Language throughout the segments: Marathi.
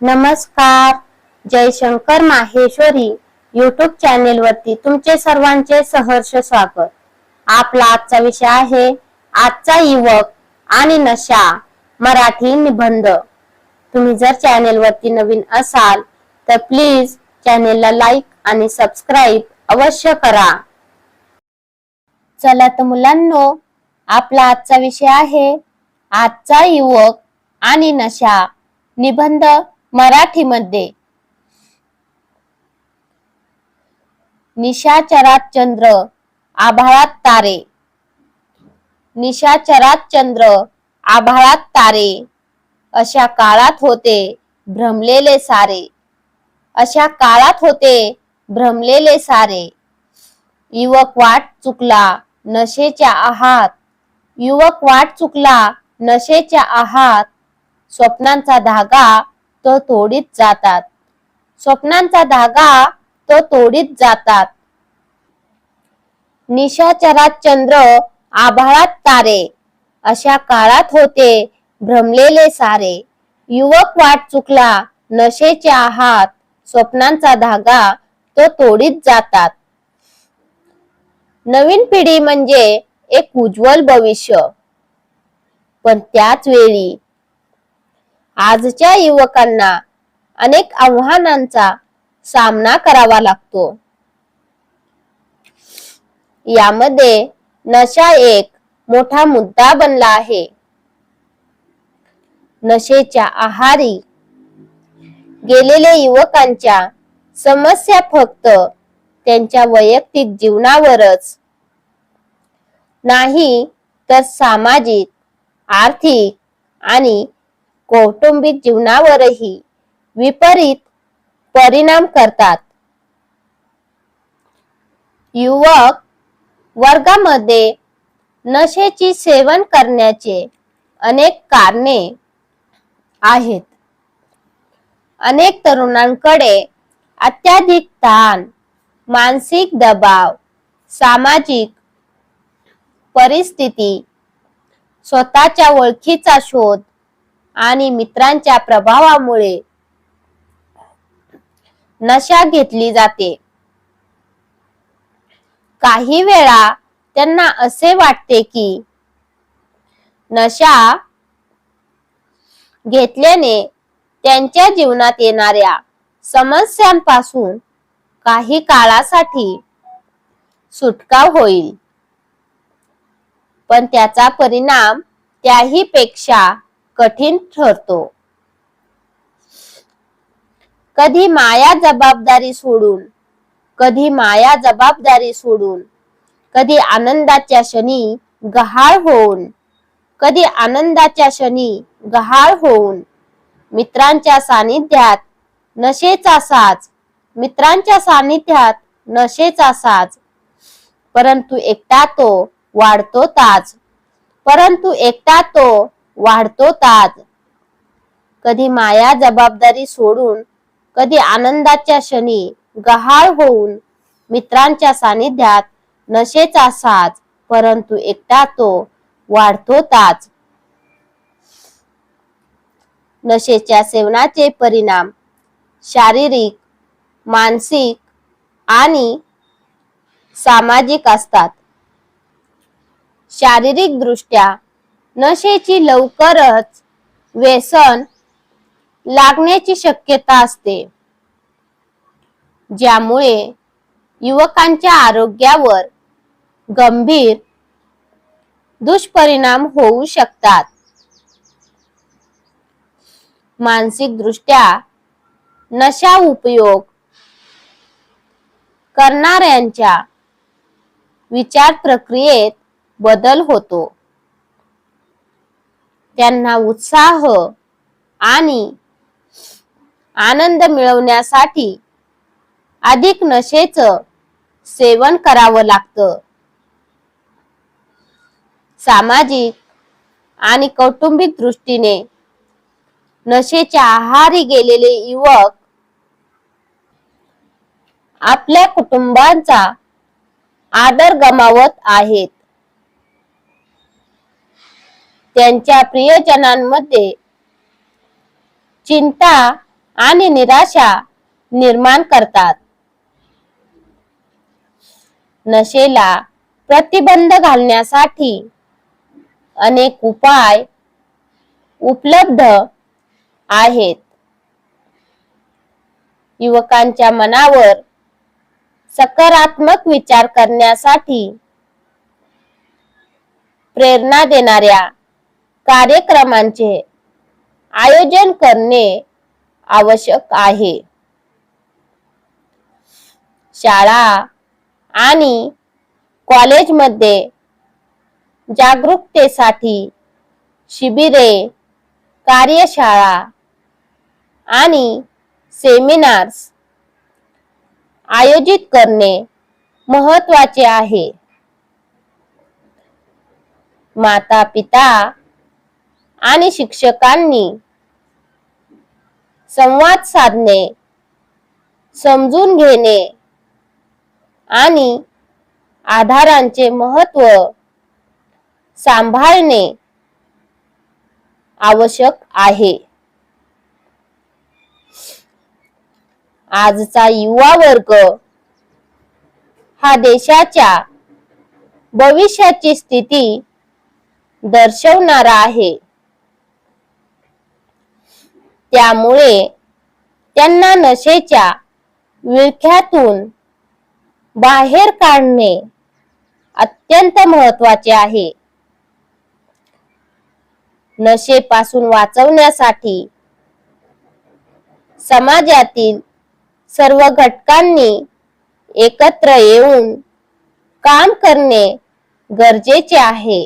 नमस्कार. जयशंकर माहेश्वरी युट्यूब चॅनेल वरती तुमचे सर्वांचे सहर्ष स्वागत. आपला आजचा विषय आहे आजचा युवक आणि नशा मराठी निबंध. तुम्ही जर चॅनेल वरती नवीन असाल तर प्लीज चॅनेलला लाईक आणि सबस्क्राईब अवश्य करा. चला तर मुलांनो आपला आजचा विषय आहे आजचा युवक आणि नशा निबंध. मराठीमध्ये निशाचरात चंद्र आभाळात तारे. निशाचरात चंद्र आभाळात तारे. अशा काळात होते भ्रमलेले सारे. अशा काळात होते भ्रमलेले सारे. युवक वाट चुकला नशेच्या आहात. युवक वाट चुकला नशेच्या आहात. स्वप्नांचा धागा तो तोडीत जातात. स्वप्नांचा धागा तो तोडीत जातात. निशाचरात चंद्र आभाळात तारे. अशा काळात होते भ्रमलेले सारे. युवक वाट चुकला नशेच्या आहात. स्वप्नांचा धागा तो तोडीत जातात. नवीन पिढी म्हणजे एक उज्ज्वल भविष्य. पण त्याच वेळी आजच्या युवकांना अनेक आव्हानांचा सामना करावा लागतो. यामध्ये नशा एक मोठा मुद्दा बनला आहे. नशेच्या आहारी गेलेल्या युवकांच्या समस्या फक्त त्यांच्या वैयक्तिक जीवनावरच नाही तर सामाजिक आर्थिक आणि कौटुंबिक जीवनावरही विपरीत परिणाम करतात. युवक वर्गामध्ये नशेची सेवन करण्याचे अनेक कारणे आहेत. अनेक तरुणांकडे अत्याधिक ताण मानसिक दबाव सामाजिक परिस्थिती स्वतःच्या ओळखीचा शोध आणि मित्रांच्या प्रभावामुळे नशा घेतली जाते. काही वेळा त्यांना असे वाटते की नशा घेतल्याने त्यांच्या जीवनात येणाऱ्या समस्यांपासून काही काळासाठी सुटका होईल. पण त्याचा परिणाम त्याही पेक्षा कठीण ठरतो. कधी माया जबाबदारी सोडून कधी माया जबाबदारी सोडून कधी आनंदाच्या क्षणी गहाळ होऊन कधी आनंदाच्या क्षणी गहाळ होऊन मित्रांच्या सानिध्यात नशेचा साज मित्रांच्या सानिध्यात नशेचा साज. परंतु एकटा तो वाढतो ताज परंतु एकटा तो वाढतो ताज कधी माया जबाबदारी सोडून कधी आनंदाच्या क्षणी गहाळ होऊन मित्रांच्या सानिध्यात नशेचा साज परंतु एकटा तो वाढतो ताज नशेच्या सेवनाचे परिणाम शारीरिक मानसिक आणि सामाजिक असतात. शारीरिक दृष्ट्या नशेची लवकरच व्यसन लागण्याची शक्यता असते. ज्यामुळे युवकांच्या आरोग्यावर गंभीर दुष्परिणाम होऊ शकतात. मानसिक दृष्ट्या नशा उपयोग करणाऱ्यांच्या विचार प्रक्रियेत बदल होतो. त्यांना उत्साह आणि आनंद मिळवण्यासाठी अधिक नशेचं सेवन करावं लागतं. सामाजिक आणि कौटुंबिक दृष्टीने नशेच्या आहारी गेलेले युवक आपल्या कुटुंबांचा आदर गमावत आहेत. त्यांच्या प्रियजनांमध्ये चिंता आणि निराशा निर्माण करतात. नशेला प्रतिबंध घालण्यासाठी अनेक उपाय उपलब्ध आहेत. युवकांच्या मनावर सकारात्मक विचार करण्यासाठी प्रेरणा देणाऱ्या कार्यक्रमांचे आयोजन करणे आवश्यक आहे. शाळा आणि कॉलेजमध्ये जागरूकतेसाठी शिबिरे कार्यशाळा आणि सेमिनार्स आयोजित करणे महत्त्वाचे आहे. माता पिता आणि शिक्षकांनी संवाद साधणे समजून घेणे आणि आधारांचे महत्त्व सांभाळणे आवश्यक आहे. आजचा युवा वर्ग हा देशाच्या भविष्याची स्थिती दर्शवणारा आहे. त्यामुळे त्यांना नशेच्या विळख्यातून बाहेर काढणे अत्यंत महत्त्वाचे आहे. नशेपासून वाचवण्यासाठी समाजातील सर्व घटकांनी एकत्र येऊन काम करणे गरजेचे आहे.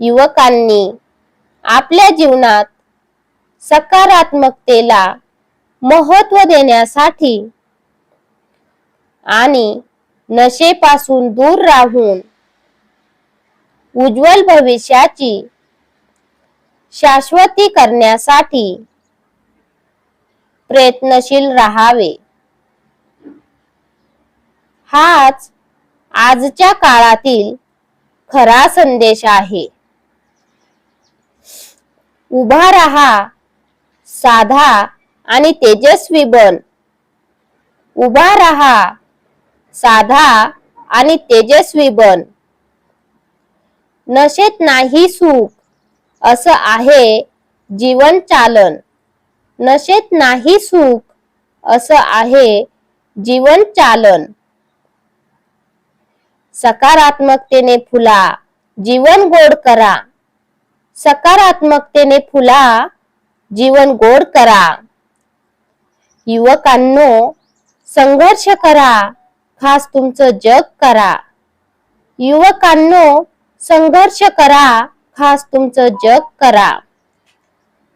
युवकांनी आपल्या जीवनात सकारात्मकतेला महत्त्व देण्यासाठी आणि नशेपासून दूर राहून उज्ज्वल भविष्याची शाश्वती करण्यासाठी प्रयत्नशील राहावे. हाच आजच्या काळातील खरा संदेश आहे. उभा राहा साधा आणि तेजस्वी बन. उभा राहा साधा आणि तेजस्वी बन. नशेत नाही सुख असं आहे जीवन चालन. नशेत नाही सुख असं आहे जीवन चालन. सकारात्मकतेने फुला जीवन गोड करा. सकारात्मकतेने फुला जीवन गोड करा. युवकांनो संघर्ष करा खास तुमचं जग करा. युवकांनो संघर्ष करा खास तुमचं जग करा.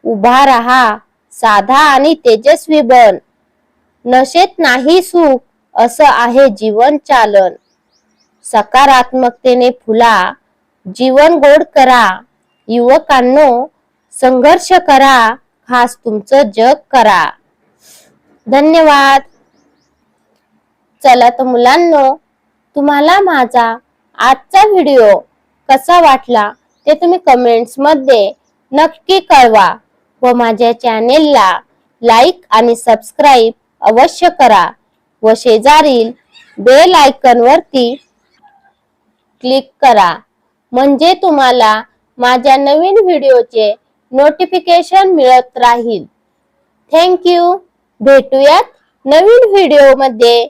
उभा राहा साधा आणि तेजस्वी बन. नशेत नाही सुख असं आहे जीवन चालन. सकारात्मकतेने फुला जीवन गोड करा. युवकांनो संघर्ष करा खास तुमचं जग करा. धन्यवाद. चला तर मुलांनो तुम्हाला माझा आजचा व्हिडिओ कसा वाटला ते तुम्ही कमेंट्समध्ये नक्की कळवा व माझ्या चॅनेलला लाईक आणि सबस्क्राईब अवश्य करा व शेजारील बेल आयकॉन वरती क्लिक करा. म्हणजे तुम्हाला माझ्या नवीन व्हिडिओचे नोटिफिकेशन मिळत राहील. थँक्यू भेटूयात नवीन व्हिडिओमध्ये.